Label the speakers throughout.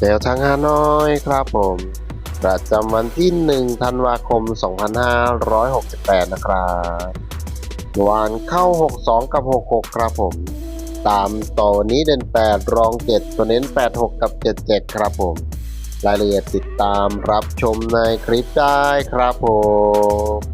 Speaker 1: แนวทางฮานอยครับผม ประจำวันที่ 1 ธันวาคม 2568 นะครับวานเข้า 62 กับ 66 ครับผม ตามต่อนี้เด่น 8 รอง 7 ตัวเน้น 86 กับ 77 ครับผม รายละเอียดติดตามรับชมในคลิปได้ครับผม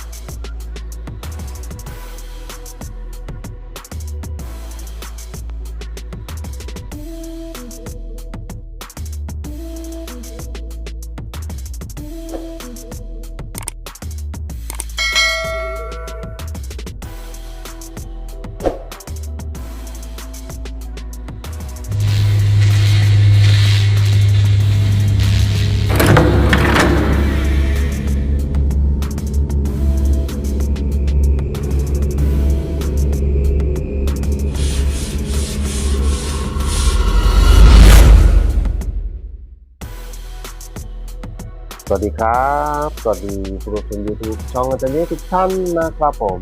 Speaker 1: วัสดีครับ สวัสดีผู้ชมยูทูบช่องอาจารย์เยทุกท่านนะครับผม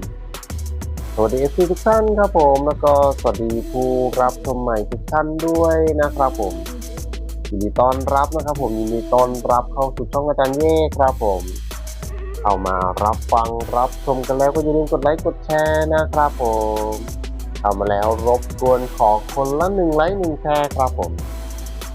Speaker 1: สวัสดีเอฟซีทุกท่านครับผม แล้วก็สวัสดีผู้รับชมใหม่ทุกท่านด้วยนะครับผมยินดีต้อนรับนะครับผมยินดีต้อนรับเข้าสู่ช่องอาจารย์เย่ครับผม เข้ามารับฟังรับชมกันแล้วก็อย่าลืมกดไลค์กดแชร์นะครับผมเข้ามาแล้วรบกวนขอคนละหนึ่งไลค์หนึ่งแชร์ครับผม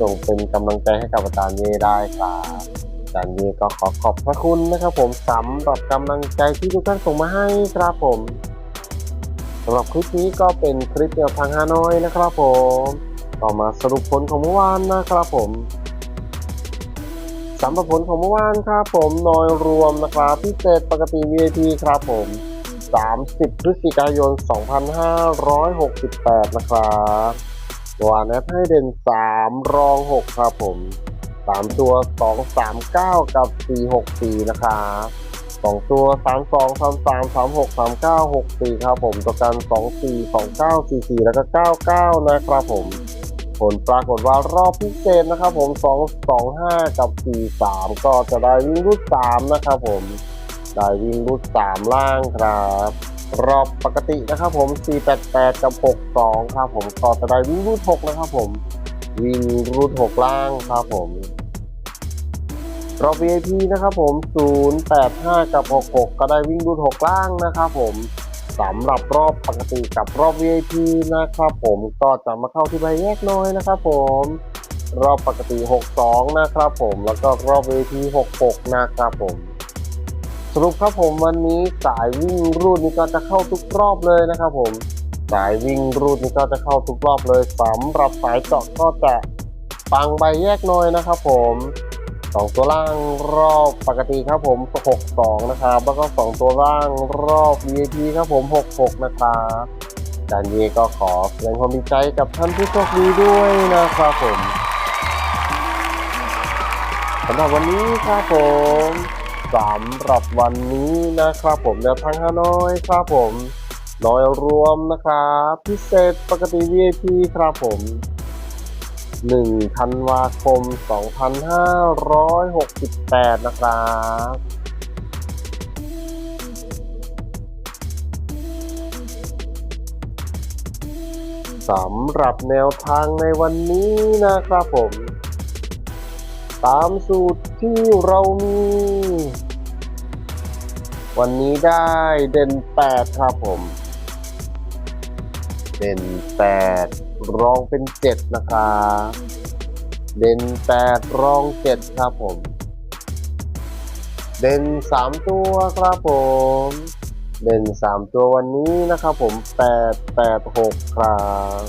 Speaker 1: ส่งเป็นกำลังใจให้กับอาจารย์เย่ได้ครับอาจารย์เย่ก็ขอขอบพระคุณนะครับ ผมสำหรับกำลังใจที่ทุกท่านส่งมาให้ครับผมสำหรับคลิปนี้ก็เป็นคลิปเดียวทางฮานอยนะครับ ผมต่อมาสรุปผลของเมื่อวานนะครับผมสำหรับผลของเมื่อวานครับ ผมโดยรวมนะครับพิเศษปกติ VIP ครับผม 30 พฤศจิกายน 2568 นะครับ ตัวแนทให้เด่นสามรองหกครับผมสามตัวสองสามเก้ากับสี่หกสี่นะครับสองตัวสามสองสามสามสามหกสามเก้าหกสี่ครับผมตัวกันสองสี่สองเก้าสี่สี่แล้วก็เก้าเก้านะครับผมผลปรากฏว่ารอบพิเศษนะครับผมสองสองห้ากับสี่สามก็จะได้วิ่งรูดสามนะครับผมได้วิ่งรูดสามล่างครับ รอบปกตินะครับผม 488 กับ 62 ครับผมก็จะได้วิ่งรูด6นะครับผม วิ่งรูด6ล่างครับผม รอบ VIP นะครับผม 085 กับ 66 ก็ได้วิ่งรูด6ล่างนะครับผมสำหรับรอบปกติกับรอบ VIP นะครับผมก็จะมาเข้าที่ใบแยกน้อยนะครับผมรอบปกติ 62 นะครับผม แล้วก็รอบ VIP 66 นะครับผม สรุปครับผมวันนี้สายวิ่งรูดนี้ก็จะเข้าทุกรอบเลยนะครับผมสายวิ่งรูดนี้ก็จะเข้าทุกรอบเลยสำหรับสายเจาะก็จะปังใบแยกน้อยนะครับผมสองตัวล่างรอบปกติครับผม62นะครับแล้วก็สองตัวล่างรอบ VIP ครับผม 66 นะครับจานเยก็ขอแสดงความดีใจกับท่านผู้โชคดีด้วยนะครับผมสำหรับวันนี้ครับผม สำหรับวันนี้นะครับผมแนวทางฮานอยครับผม น้อยรวมนะครับพิเศษปกติ VIP ครับผม1ธันวาคม 2568 นะครับสำหรับแนวทางในวันนี้นะครับผม ตามสูตรที่เรามี วันนี้ได้เด่นแปดครับผม เด่นแปดรองเป็นเจ็ดนะครับเด่นแปดรองเจ็ดครับผม เด่นสามตัวครับผม เด่นสามตัววันนี้นะครับผมแปดแปดหกครับ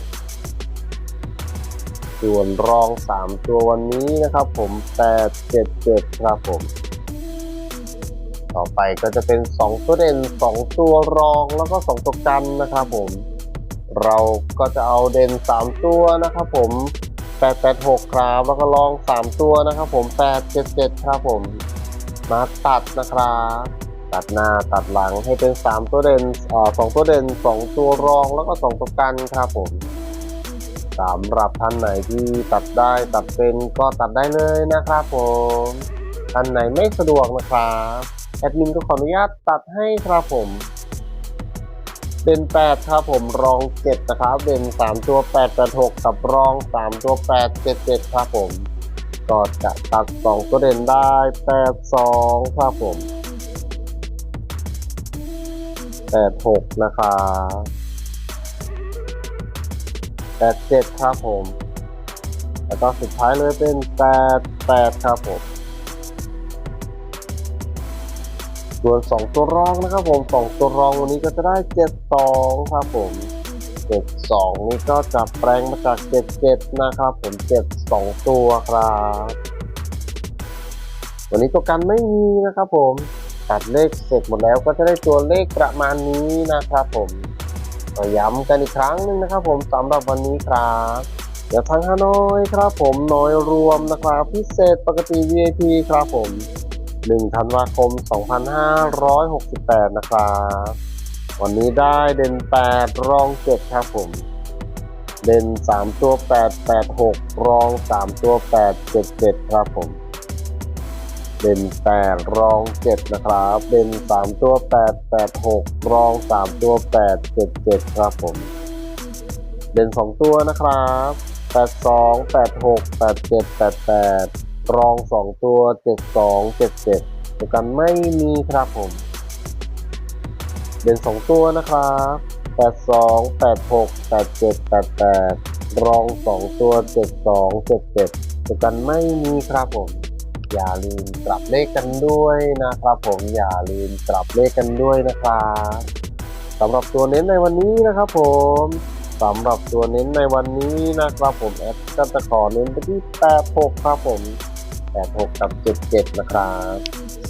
Speaker 1: ส่วนรองสามตัววันนี้นะครับผมแปดเจ็ดเจ็ดครับผม ต่อไปก็จะเป็นสองตัวเด่นสองตัวรองแล้วก็สองตัวกันนะครับผม เราก็จะเอาเด่นสามตัวนะครับผมแปดแปดหกครับแล้วก็รองสามตัวนะครับผมแปดเจ็ดเจ็ดครับผมมาตัดนะครับตัดหน้าตัดหลังให้เป็นสามตัวเด่นอ่าสองตัวเด่นสองตัวรองแล้วก็สองตัวกันครับผมสำหรับท่านไหนที่ตัดได้ตัดเป็นก็ตัดได้เลยนะครับผมท่านไหนไม่สะดวกนะครับ ดมินก็ขออนุญาตตัดให้ครับผมเด่น8ครับผมรอง 7 นะครับเด่น3 ตัว8 8 6กับรอง 3 ตัว 8 7 7 ครับผมก็จะตัด 2 ตัวเด่นได้ 8 2 ครับผม 8 6 นะครับแปดเจ็ดครับผม แล้วก็สุดท้ายเลยเป็นแปดแปดครับผม ส่วนสองตัวรองนะครับผมสองตัวรองวันนี้ก็จะได้เจ็ดสองครับผมเจ็ดสองนี่ก็จะแปลงมาจากเจ็ดเจ็ดนะครับผมเจ็ดสองตัวครับ วันนี้ตัวกันไม่มีนะครับผมตัดเลขเสร็จหมดแล้วก็จะได้ตัวเลขประมาณนี้นะครับผมย้ำกันอีกครั้งหนึ่งนะครับผมสำหรับวันนี้ครับเดี๋ยวทางฮานอยครับผมน้อยรวมนะครับ พิเศษปกติ VIP ครับผม 1ธันวาคม 2568 นะครับ วันนี้ได้เด่น 8 รอง 7 ครับผม เด่น 3 ตัว 8 8 6 รอง 3 ตัว 8 7 7 ครับผม เด่น 8 รอง 7 นะครับ เด่น 3 ตัว 8 8 6 รอง 3 ตัว 8 7 7 ครับผม เด่น 2 ตัวนะครับ 8 2 8 6 8 7 8 8 รองสองตัวเจ็ดสองเจ็ดเจ็ดประกันไม่มีครับผม เด่นสองตัวนะครับแปดสองแปดหกแปดเจ็ดแปดแปดรองสองตัวเจ็ดสองเจ็ดเจ็ดประกันไม่มีครับผม อย่าลืมปรับเลขกันด้วยนะครับผมอย่าลืมปรับเลขกันด้วยนะครับสำหรับตัวเน้นในวันนี้นะครับผมสำหรับตัวเน้นในวันนี้นะครับผมแอดก็จะขอเน้นไปที่แปดหกครับผม 86 กับ 77 นะครับ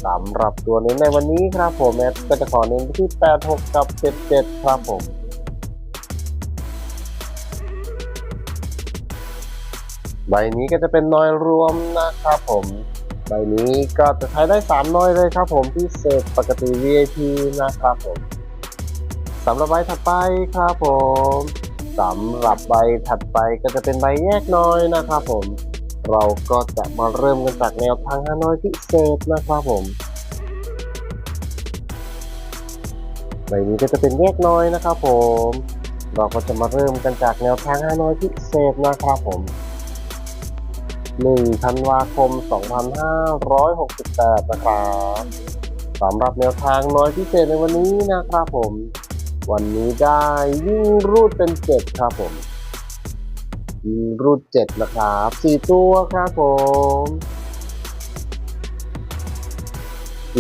Speaker 1: สำหรับตัวเน้ในวันนี้ครับผมแอดก็จะขอเน้นที่ 86 กับ 77 ครับผมใบนี้ก็จะเป็นนอยรวมนะครับผมใบนี้ก็จะใช้ได้ 3 น้อยเลยครับผมพิเศษปกติ VIP นะครับผมสำหรับใบถัดไปครับผมสำหรับใบถัดไปก็จะเป็นใบแยกน้อยนะครับผม เราก็จะมาเริ่มกันจากแนวทางฮานอยพิเศษนะครับผมใบนี้ก็จะเป็นแยกน้อยนะครับผม เราก็จะมาเริ่มกันจากแนวทางฮานอยพิเศษนะครับผม1ธันวาคม 2568 นะครับสำหรับแนวทางน้อยพิเศษในวันนี้นะครับผม วันนี้ได้ยิ่งรูดเป็น 7 ครับผม ยิ่งรูด7นะครับ4ตัวครับผม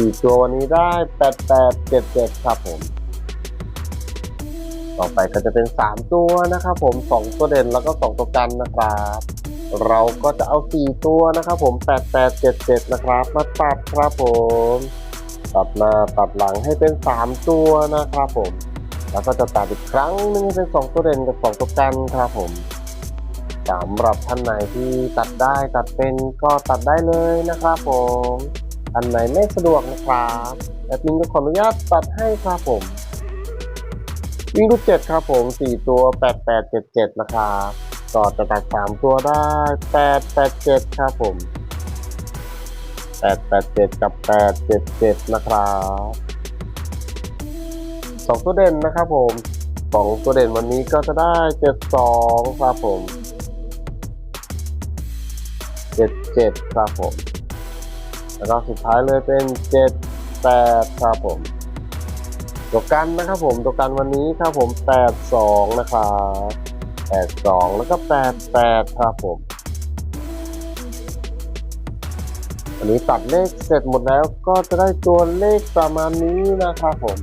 Speaker 1: 4ตัววันนี้ได้8877ครับผม ต่อไปก็จะเป็น3ตัวนะครับผม2ตัวเด่นแล้วก็2ตัวกันนะครับ เราก็จะเอา4ตัวนะครับผม8877นะครับ มาตัดครับผม ตัดหน้าตัดหลังให้เป็น3ตัวนะครับผม แล้วก็จะตัดอีกครั้งหนึงเป็น2ตัวเด่นกับ2ตัวกันครับผม สำหรับท่านไหนที่ตัดได้ตัดเป็นก็ตัดได้เลยนะครับผมท่านไหนไม่สะดวกนะครับแอดมินก็ขออนุญาตตัดให้ครับผม วิ่งรูปเจ็ดครับผม4ตัว8877นะครับก็จะตัดสามตัวได้แปดแปดเจ็ดครับผมแปดแปดเจ็ดกับแปดเจ็ดเจ็ดนะครับสองตัวเด่นนะครับผมสองตัวเด่นวันนี้ก็จะได้เจ็ดสองครับผม เจ็ดเจ็ดครับผม แล้วก็สุดท้ายเลยเป็นเจ็ดแปดครับผมตัวกันนะครับผมตัวกันวันนี้ครับผมแปดสองนะครับแปดสองแล้วก็แปดแปดครับผมวันนี้ตัดเลขเสร็จหมดแล้วก็จะได้ตัวเลขประมาณนี้นะครับผม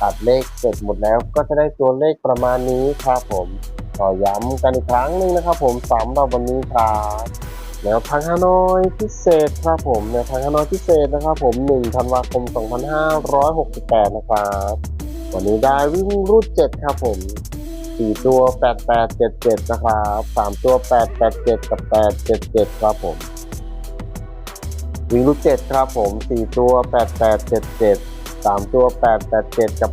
Speaker 1: ตัดเลขเสร็จหมดแล้วก็จะได้ตัวเลขประมาณนี้ครับผมขอย้ำกันอีกครั้งหนึ่งนะครับผมสำหรับวันนี้ครับ แนวทางฮานอยพิเศษครับผมแนวทางฮานอยพิเศษนะครับผม1ธันวาคม 2568 นะครับวันนี้ได้วิ่งรูด7ครับผม4ตัว 8877 นะครับ3ตัว 887 กับ 877 ครับผมวิ่งรูด7ครับผม4ตัว 8877 3ตัว 887 กับ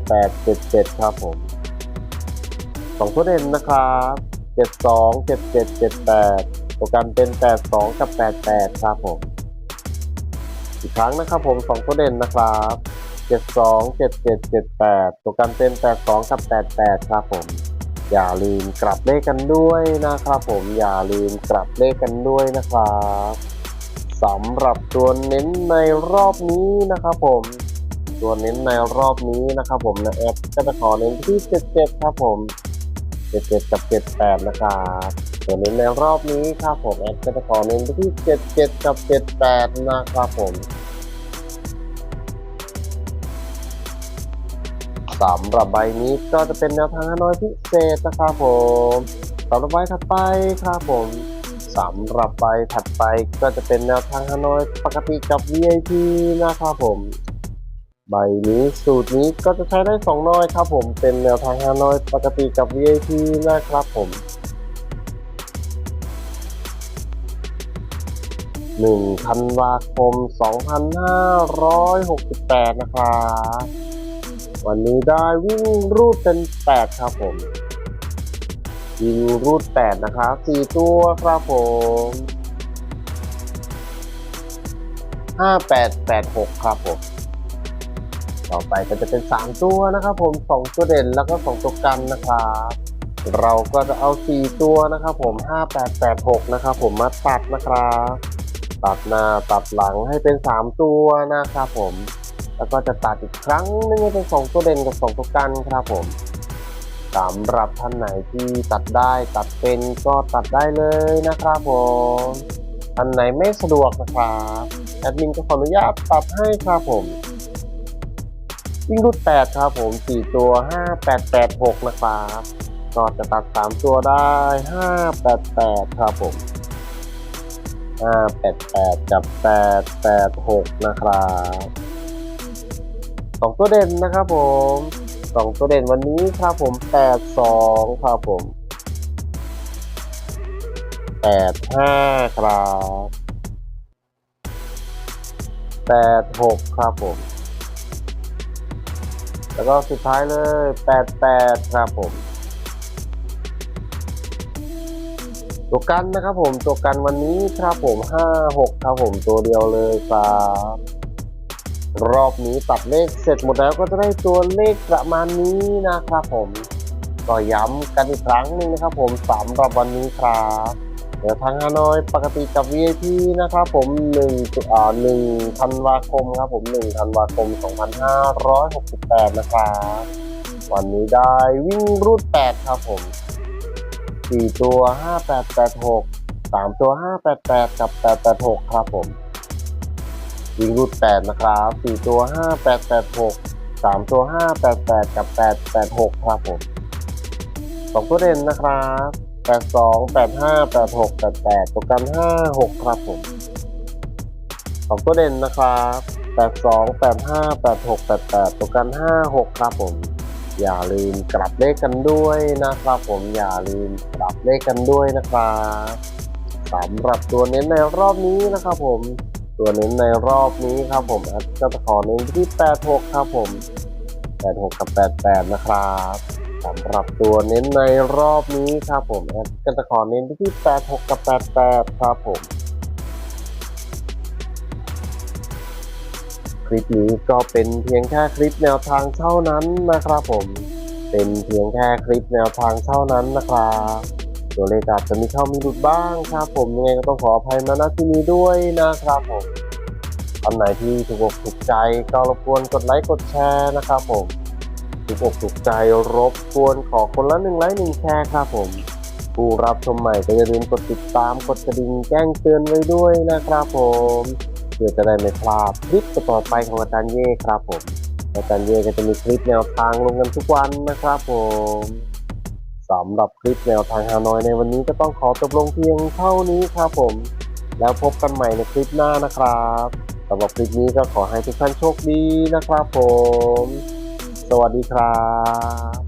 Speaker 1: 877 ครับผม2ตัวเด่นนะครับ 72 77 78 ตัวกันเป็น 82 กับ 88 ครับผม อีกครั้งนะครับผม2ตัวเด่นนะครับ 72 77 78ตัวกันเป็น 82 กับ 88 ครับผม อย่าลืมกลับเลขกันด้วยนะครับผม อย่าลืมกลับเลขกันด้วยนะครับสำหรับตัวเน้นในรอบนี้นะครับผมตัวเน้นในรอบนี้นะครับผมนะแอดก็จะขอเน้นที่ 77 ครับผม 77 กับ 78 นะครับ ตัวนในรอบนี้ครับผมแอดก็จะขอเน้นไปที่ 77 กับ 78 นะครับผมสำหรับใบนี้ก็จะเป็นแนวทางฮานอยพิเศษนะครับผมสำหรับใบถัดไปครับผมสำหรับใบถัดไปก็จะเป็นแนวทางฮานอยปกติกับ VIP นะครับผม ใบนี้สูตรนี้ก็จะใช้ได้สองน้อยครับผมเป็นแนวทางฮานอยปกติกับ VIP นะครับผม หนึ่งธันวาคม 2568 นะครับวันนี้ได้วิ่งรูดเป็นแปดครับผมวิ่งรูดแปดนะครับสี่ตัวครับผมห้าแปดแปดหกครับผมต่อไปก็จะเป็นสามตัวนะครับผมสองตัวเด่นแล้วก็สองตัวกันนะครับเราก็จะเอาสี่ตัวนะครับผมห้าแปดแปดหกนะครับผมมาตัดนะครับ ตัดหน้าตัดหลังให้เป็นสามตัวนะครับผม แล้วก็จะตัดอีกครั้งหนึงให้เป็นสองตัวเด่นกับสองตัวกันครับผมสำหรับท่านไหนที่ตัดได้ตัดเป็นก็ตัดได้เลยนะครับผมท่านไหนไม่สะดวกนะครับแอดมินก็ขออนุญาตตัดให้ครับผมวิ่งรูดแปดครับผมสี่ตัวห้าแปดแปดหกนะครับก็จะตัดสามตัวได้ห้าแปดแปดครับผม ห้าแปดแปดกับแปดแปดหกนะครับสองตัวเด่นนะครับผมสองตัวเด่นวันนี้ครับผมแปดสองครับผมแปดห้าครับแปดหกครับผม แล้วก็สุดท้ายเลยแปดแปดครับผม ตัวกันนะครับผมตัวกันวันนี้ครับผมห้าหกครับผมตัวเดียวเลยครับรอบนี้ตัดเลขเสร็จหมดแล้วก็จะได้ตัวเลขประมาณนี้นะครับผมก็ย้ำกันอีกครั้งหนึ่งนะครับผมสำหรับวันนี้ครับเดี๋ยวทางฮานอยปกติกับ VIP นะครับผม1ตุอ่า1ธันวาคมครับผม1ธันวาคม 2568 นะครับ วันนี้ได้วิ่งรูด 8 ครับผม 4ตัว5886 3ตัว588กับ886ครับผมวิ่งรูดแปดนะครับสี่ตัวห้าแปดแปดหกสามตัวห้าแปดแปดกับแปดแปดหกครับผมสองตัวเด่นนะครับแปดสองแปดห้าแปดหกแปดแปดตัวกันห้าหกครับผมสองตัวเด่นนะครับแปดสองแปดห้าแปดหกแปดแปดตัวกันห้าหกครับผม อย่าลืมกลับเลขกันด้วยนะครับ ผมอย่าลืมกลับเลขกันด้วยนะครับสำหรับตัวเน้นในรอบนี้นะครับ ผมตัวเน้นในรอบนี้ครับ ผมแอดก็จะขอเน้นที่ 86 ครับผม86 กับ 88 นะครับสำหรับตัวเน้นในรอบนี้ครับผมแอดก็จะขอเน้นที่ 86 กับ 88 ครับผม คลิปนี้ก็เป็นเพียงแค่คลิปแนวทางเท่านั้นนะครับผม เป็นเพียงแค่คลิปแนวทางเท่านั้นนะครับตัวเลขอาจจะมีเข้ามีหลุดบ้างครับผมยังไงก็ต้องขออภัยมาณที่นี้ด้วยนะครับผมอันไหนที่ถูกอกถูกใจก็รบกวนกดไลค์กดแชร์นะครับผมถูกอกถูกใจรบกวนขอคนละหนึ่งไลค์หนึ่งแชร์ครับผมผู้รับชมใหม่ก็อย่าลืมกดติดตามกดกระดิ่งแจ้งเตือนไว้ด้วยนะครับผม พื่อจะได้ไม่พลาดคลิปต่อไปของอาจารย์เย่ครับผม อาจารย์เย่ก็จะมีคลิปแนวทางลงกันทุกวันนะครับผมสำหรับคลิปแนวทางฮานอยในวันนี้ก็ต้องขอจบลงเพียงเท่านี้ครับผม แล้วพบกันใหม่ในคลิปหน้านะครับสำหรับคลิปนี้ก็ขอให้ทุกท่านโชคดีนะครับผม สวัสดีครับ